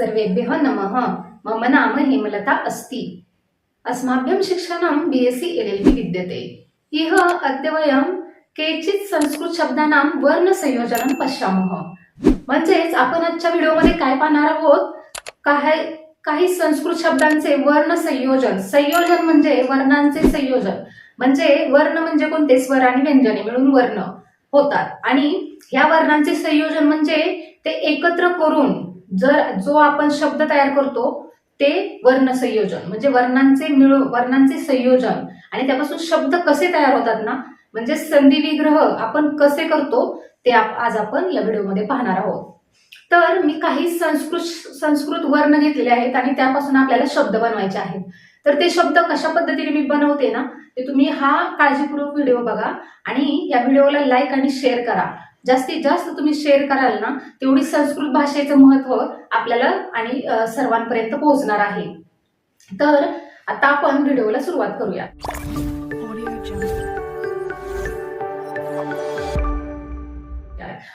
सर्वेभ्यः नमः। मम नाम हेमलता अस्ति। अस्माभ्यं शिक्षणं B S C L L B विद्यते। इह अद्य वयं केचित् संस्कृत शब्दानां वर्णसंयोजनं पश्यामः। म्हणजेच आपण आजच्या व्हिडिओमध्ये काय पाहणार आहोत? काही काही संस्कृत शब्दांचे वर्ण संयोजन संयोजन म्हणजे वर्णांचे संयोजन। म्हणजे वर्ण म्हणजे कोणते? स्वर आणि व्यंजने मिळून वर्ण होतात. आणि ह्या वर्णांचे संयोजन म्हणजे ते एकत्र करून जर जो आपण शब्द तयार करतो ते वर्ण संयोजन. म्हणजे वर्णांचे मिळ वर्णांचे संयोजन. आणि त्यापासून शब्द कसे तयार होतात ना म्हणजे संधी विग्रह आपण कसे करतो ते आप- आज आपण या व्हिडिओमध्ये पाहणार आहोत. तर मी काही संस्कृत संस्कृत वर्ण घेतलेले आहेत आणि त्यापासून आपल्याला शब्द बनवायचे आहेत. तर ते शब्द कशा पद्धतीने मी बनवते ना ते तुम्ही हा काळजीपूर्वक व्हिडिओ बघा आणि या व्हिडिओला लाईक आणि शेअर करा. जास्तीत जास्त तुम्ही शेअर कराल ना तेवढी संस्कृत भाषेचं महत्त्व आपल्याला आणि सर्वांपर्यंत पोहोचणार आहे. तर आता आपण व्हिडिओला सुरुवात करूया.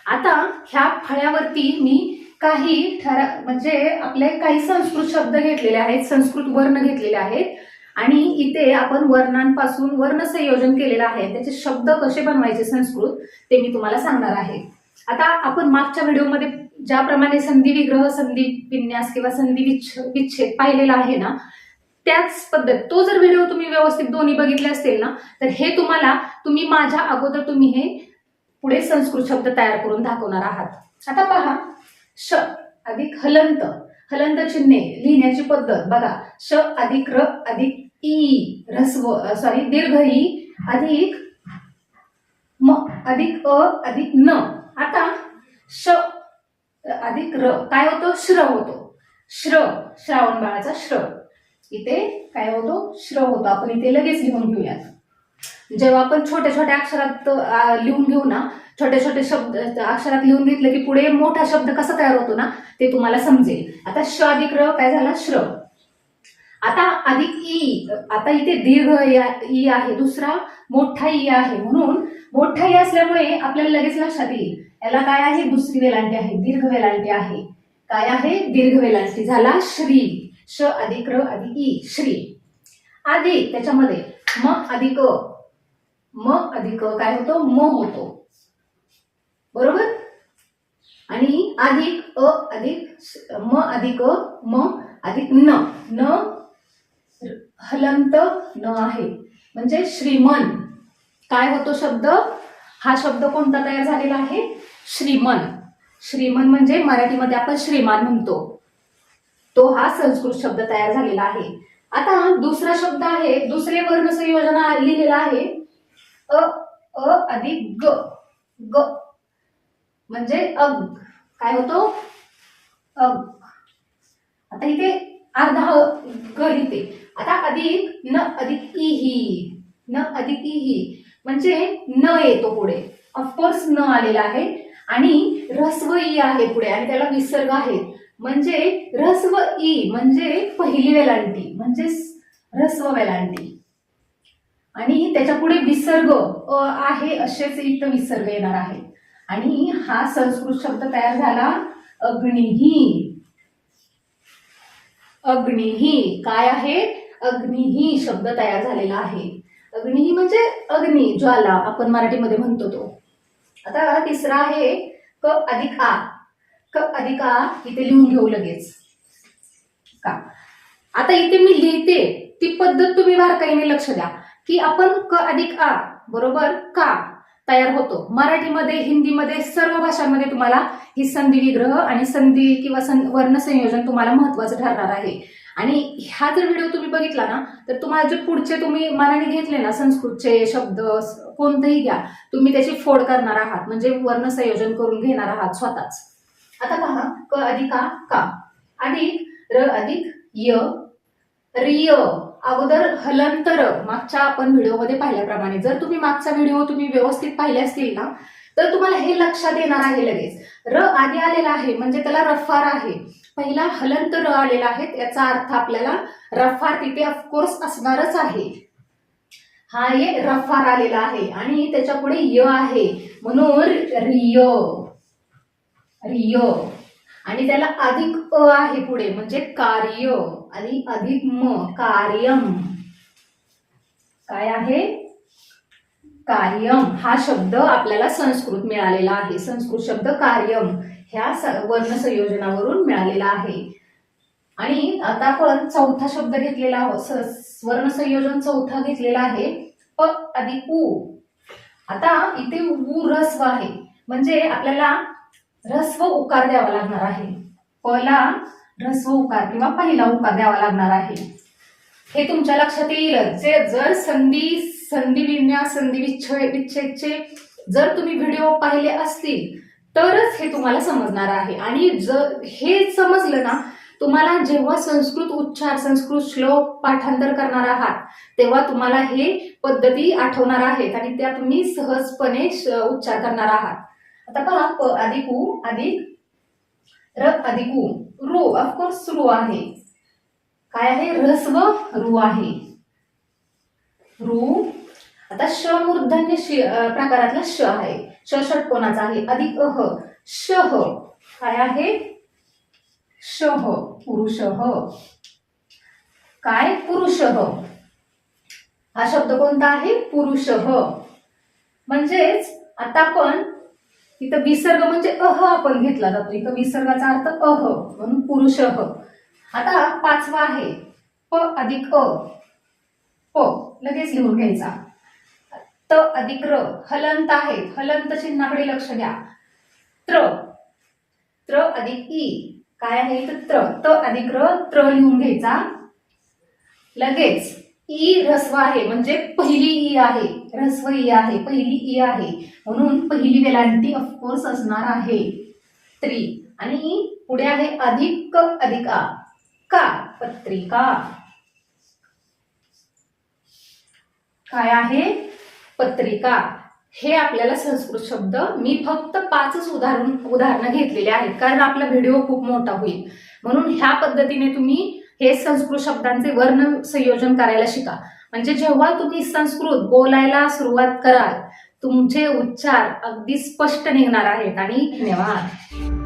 आता ह्या फळ्यावरती मी काही ठरा म्हणजे आपले काही संस्कृत शब्द घेतलेले आहेत संस्कृत वर्ण घेतलेले आहेत. आणि इथे आपण वर्णांपासून वर्ण संयोजन केलेलं आहे. त्याचे शब्द कसे बनवायचे संस्कृत ते मी तुम्हाला सांगणार आहे. आता आपण मागच्या व्हिडिओमध्ये ज्याप्रमाणे संधी विग्रह संधी विन्यास किंवा संधी विच्छेद पाहिलेला आहे ना त्याच पद्धत तो जर व्हिडिओ तुम्ही व्यवस्थित दोन्ही बघितले असतील ना तर हे तुम्हाला तुम्ही माझ्या अगोदर तुम्ही हे पुढे संस्कृत शब्द तयार करून दाखवणार आहात. आता पहा श अधिक हलंत हलंत चिन्हे लिहिण्याची पद्धत. बघा श अधिक र अधिक ई रस्व सॉरी दीर्घ ई अधिक म अधिक अ अधिक न. आता श अधिक र. काय होतो? श्र होतो. श्र श्रावण बाळाचा श्र. इथे काय होतो? श्र होतो. आपण इथे लगेच लिहून घेऊयात. जेव्हा आपण छोट्या छोट्या अक्षरात लिहून घेऊ ना छोटे छोटे शब्द अक्षरात लिहून घेतले की पुढे मोठा शब्द कसा तयार होतो ना ते तुम्हाला समजेल. आता श अधिक र काय झाला? श्र. आता अधिक ई आता इथे दीर्घ या- ई आहे दुसरा मोठा ई आहे. म्हणून मोठा ई असल्यामुळे आपल्याला लगेच लक्षात येईल. याला काय आहे? दुसरी वेलांटी आहे दीर्घ वेलांटी आहे. काय आहे? दीर्घ वेलांटी. झाला श्री. श अधिक र अधिक ई श्री. अधिक त्याच्यामध्ये म अधिक म अधिक काय होतो? म होतो. बरोबर? आणि अधिक अ अधिक म अधिक म अधिक न. न हलंत न आहे. म्हणजे श्रीमन. काय होतो शब्द? हा शब्द कोणता तयार झालेला आहे? श्रीमन. श्रीमन म्हणजे मराठीमध्ये आपण श्रीमान म्हणतो. तो हा संस्कृत शब्द तयार झालेला आहे. आता दुसरा शब्द आहे दुसरे वर्ण संयोजना लिहिलेला आहे. अ अ अधिक ग ग. म्हणजे अग. काय होतो? अग. आता इथे अर्धा अधिक न अधिक ही न अधिक ही म्हणजे न येतो पुढे. ऑफकोर्स न आलेला आहे. आणि रस्व ई आहे पुढे. आणि त्याला विसर्ग आहे. म्हणजे रस्व ई म्हणजे पहिली वेलांटी. म्हणजे रस्व वेलांटी. आणि त्याच्या पुढे विसर्ग अ आहे असेच इथं विसर्ग येणार आहे. आणि हा संस्कृत शब्द तयार झाला. अग्निही. अग्निही. काय आहे? अग्निही शब्द तयार झालेला आहे. अग्निही म्हणजे अग्नी ज्वाला आपण मराठीमध्ये म्हणतो तो. आता तिसरा आहे क अधिक आ. क अधिक आ इथे लिहून घेऊ लगेच. का? आता इथे मी लिहिते ती पद्धत तुम्ही बारकाईने लक्ष द्या. की आपण क अधिक आ बरोबर? का? तयार होतो. मराठीमध्ये हिंदीमध्ये सर्व भाषांमध्ये तुम्हाला ही संधी विग्रह आणि संधी किंवा सं वर्ण संयोजन तुम्हाला महत्वाचं ठरणार आहे. आणि हा जर व्हिडिओ तुम्ही बघितला ना तर तुम्हाला जे पुढचे तुम्ही मनाने घेतले ना संस्कृतचे शब्द कोणतेही घ्या तुम्ही त्याची फोड करणार आहात. म्हणजे वर्ण संयोजन करून घेणार आहात स्वतःच. आता पहा क अधिक आ का. अधिक र अधिक य रिय. अगोदर हलंतर. मागच्या आपण व्हिडिओमध्ये पाहिल्याप्रमाणे जर तुम्ही मागचा व्हिडिओ तुम्ही व्यवस्थित पाहिले असतील ना तर तुम्हाला हे लक्षात येणार आहे लगेच. र आधी आलेला आहे म्हणजे त्याला रफार आहे. पहिला हलंत र आलेला आहे याचा अर्थ आपल्याला रफार तिथे ऑफकोर्स असणारच आहे. हा ये रफार आलेला आहे आणि त्याच्या पुढे य आहे. म्हणून रिय. रिय. आणि त्याला अधिक अ आहे पुढे म्हणजे कार्य. आणि अधिक म कार्यम. काय आहे? कार्यम हा शब्द आपल्याला संस्कृत मिळालेला आहे. संस्कृत शब्द कार्यम ह्या स- वर्ण संयोजनावरून मिळालेला आहे. आणि आता आपण चौथा शब्द घेतलेला आहोत. स- वर्ण संयोजन चौथा घेतलेला आहे. प अधिक उ. आता इथे उ रस्व आहे. म्हणजे आपल्याला रस्व उकार द्यावा लागणार आहे. पला रस्व उकार किंवा पहिला उकार द्यावा लागणार आहे. हे तुमच्या लक्षात येईल. जे जर संधी संधी विन्यास संधी विच्छे विच्छेदचे जर तुम्ही व्हिडिओ पाहिले असतील तरच हे तुम्हाला समजणार आहे. आणि जर हे समजलं ना तुम्हाला जेव्हा संस्कृत उच्चार संस्कृत श्लोक पाठांतर करणार आहात तेव्हा तुम्हाला हे पद्धती आठवणार आहेत आणि त्या तुम्ही सहजपणे उच्चार करणार आहात. आता पहा प अधिक उ अधिक र अधिक उ ऑफकोर्स रू आहे. काय आहे? ह्रस्व रु आहे. रु आता श मूर्धन्य प्रकारातला श आहे. श षटकोनाचा आहे? अधिक अह शह काय आहे? शह पुरुष काय? पुरुष हा. शब्द कोणता आहे? पुरुष म्हणजेच आता आपण इथं विसर्ग म्हणजे अह आपण घेतला जातो. इथं विसर्गाचा अर्थ अह म्हणून पुरुष आता पाचवा आहे. प अधिक अ. प लगेच लिहून घ्यायचा. त अधिक र. हलंत आहे. हलंत चिन्हाकडे लक्ष द्या. त्र. त्र अधिक ई. काय आहे तर त्र? त अधिक र. त्र लिहून घ्यायचा. लगेच. ई ह्रस्व आहे म्हणजे पहिली ई आहे. ह्रस्व ई आहे. पहिली ई आहे. म्हणून पहिली वेलांटी ऑफकोर्स असणार आहे. त्री. आणि पुढे आहे अधिक अधिक आ. का पत्रिका. काय आहे? पत्रिका. हे आपल्याला संस्कृत शब्द मी फक्त पाचच उदाहरण उदाहरणं घेतलेले आहेत कारण आपला व्हिडिओ खूप मोठा होईल. म्हणून ह्या पद्धतीने तुम्ही हे संस्कृत शब्दांचे वर्ण संयोजन करायला शिका. म्हणजे जेव्हा तुम्ही संस्कृत बोलायला सुरुवात कराल तुमचे उच्चार अगदी स्पष्ट निघणार आहेत आणि धन्यवाद.